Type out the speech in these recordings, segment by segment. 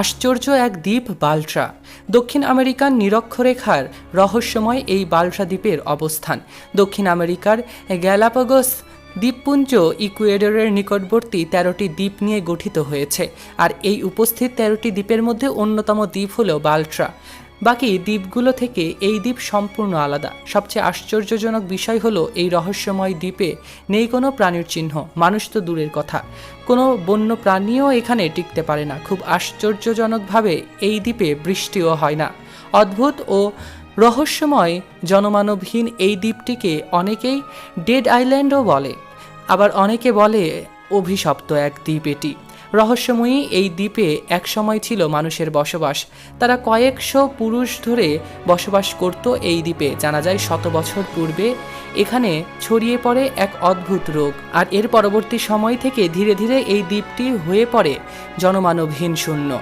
আশ্চর্য এক দ্বীপ বালট্রা। দক্ষিণ আমেরিকার নিরক্ষরেখার রহস্যময় এই বালট্রা দ্বীপের অবস্থান। দক্ষিণ আমেরিকার গ্যালাপাগোস দ্বীপপুঞ্জ ইকুয়েডরের নিকটবর্তী তেরোটি দ্বীপ নিয়ে গঠিত হয়েছে, আর এই উপস্থিত তেরোটি দ্বীপের মধ্যে অন্যতম দ্বীপ হল বাল্ট্রা। বাকি দ্বীপগুলো থেকে এই দ্বীপ সম্পূর্ণ আলাদা। সবচেয়ে আশ্চর্যজনক বিষয় হলো এই রহস্যময় দ্বীপে নেই কোনো প্রাণীর চিহ্ন। মানুষ তো দূরের কথা। কোনো বন্য প্রাণীও এখানে টিকতে পারে না। খুব আশ্চর্যজনকভাবে এই দ্বীপে বৃষ্টিও হয় না। অদ্ভুত ও রহস্যময় জনমানবহীন এই দ্বীপটিকে অনেকেই ডেড আইল্যান্ডও বলে। আবার অনেকে বলে অভিশপ্ত এক দ্বীপ এটি। রহস্যময়ী এই দ্বীপে এক সময় ছিল মানুষের বসবাস। তারা কয়েকশো পুরুষ ধরে বসবাস করত এই দ্বীপে। জানা যায়, শত বছর পূর্বে এখানে ছড়িয়ে পড়ে এক অদ্ভুত রোগ। আর এর পরবর্তী সময় থেকে ধীরে ধীরে এই দ্বীপটি হয়ে পড়ে জনমানবহীন শূন্য।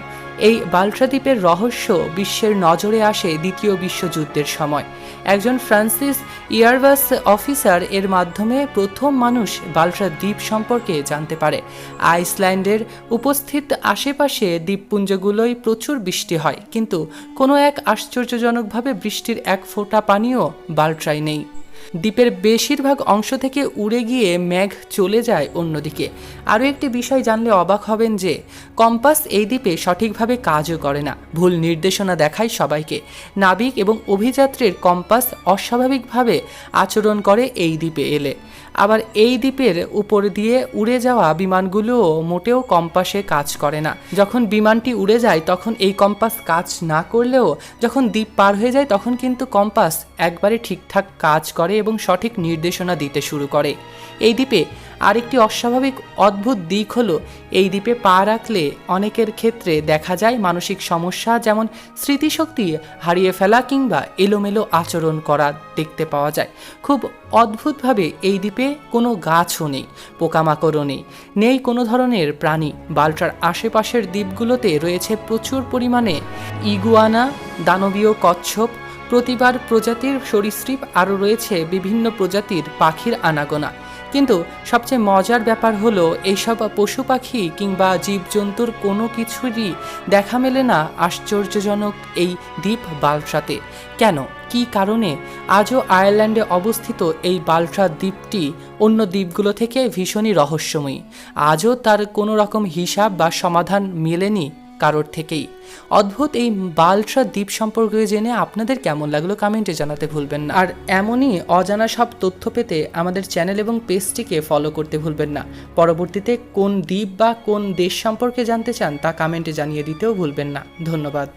এই বাল্ট্রা দ্বীপের রহস্য বিশ্বের নজরে আসে দ্বিতীয় বিশ্বযুদ্ধের সময়। একজন ফ্রান্সিস ইয়ারভাস অফিসার এর মাধ্যমে প্রথম মানুষ বাল্ট্রা দ্বীপ সম্পর্কে জানতে পারে। আইসল্যান্ডের উপস্থিত আশেপাশে দ্বীপপুঞ্জগুলোয় প্রচুর বৃষ্টি হয়, কিন্তু কোনো এক আশ্চর্যজনকভাবে বৃষ্টির এক ফোঁটা পানিও বাল্ট্রায় নেই। দ্বীপের বেশিরভাগ অংশ থেকে উড়ে গিয়ে মেঘ চলে যায় অন্যদিকে। আরও একটি বিষয় জানলে অবাক হবেন যে, কম্পাস এই দ্বীপে সঠিকভাবে কাজও করে না। ভুল নির্দেশনা দেখায় সবাইকে। নাবিক এবং অভিযাত্রীর কম্পাস অস্বাভাবিকভাবে আচরণ করে এই দ্বীপে এলে। আবার এই দ্বীপের উপর দিয়ে উড়ে যাওয়া বিমানগুলোও মোটেও কম্পাসে কাজ করে না। যখন বিমানটি উড়ে যায়, তখন এই কম্পাস কাজ না করলেও যখন দ্বীপ পার হয়ে যায়, তখন কিন্তু কম্পাস একবারে ঠিকঠাক কাজ করে এবং সঠিক নির্দেশনা দিতে শুরু করে। এই দ্বীপে আরেকটি অস্বাভাবিক অদ্ভুত দিক হলো, এই দ্বীপে পা রাখলে অনেকের ক্ষেত্রে দেখা যায় মানসিক সমস্যা যেমন স্মৃতিশক্তি হারিয়ে ফেলা কিংবা এলোমেলো আচরণ করা দেখতে পাওয়া যায়। খুব অদ্ভুতভাবে এই দ্বীপে কোনো গাছও নেই, পোকামাকড়ও নেই নেই কোনো ধরনের প্রাণী। বাল্টার আশেপাশের দ্বীপগুলোতে রয়েছে প্রচুর পরিমাণে ইগুয়ানা, দানবীয় কচ্ছপ প্রতিবার প্রজাতির সরীসৃপ আরও রয়েছে বিভিন্ন প্রজাতির পাখির আনাগোনা। কিন্তু সবচেয়ে মজার ব্যাপার হলো, এইসব পশু পাখি কিংবা জীবজন্তুর কোনো কিছুরই দেখা মেলে না আশ্চর্যজনক এই দ্বীপ বালট্রাতে কেন? কী কারণে? আজও আয়ারল্যান্ডে অবস্থিত এই বাল্ট্রা দ্বীপটি অন্য দ্বীপগুলো থেকে ভীষণই রহস্যময়ী। আজও তার কোনো রকম হিসাব বা সমাধান মেলেনি কারোর থেকেই। অদ্ভুত এই বালট্রা দ্বীপ সম্পর্কে জেনে আপনাদের কেমন লাগল কমেন্টে জানাতে ভুলবেন না। আর এমনই অজানা সব তথ্য পেতে আমাদের চ্যানেল এবং পেজটিকে ফলো করতে ভুলবেন না। পরবর্তীতে কোন দ্বীপ বা কোন দেশ সম্পর্কে জানতে চান তা কমেন্টে জানিয়ে দিতেও ভুলবেন না। ধন্যবাদ।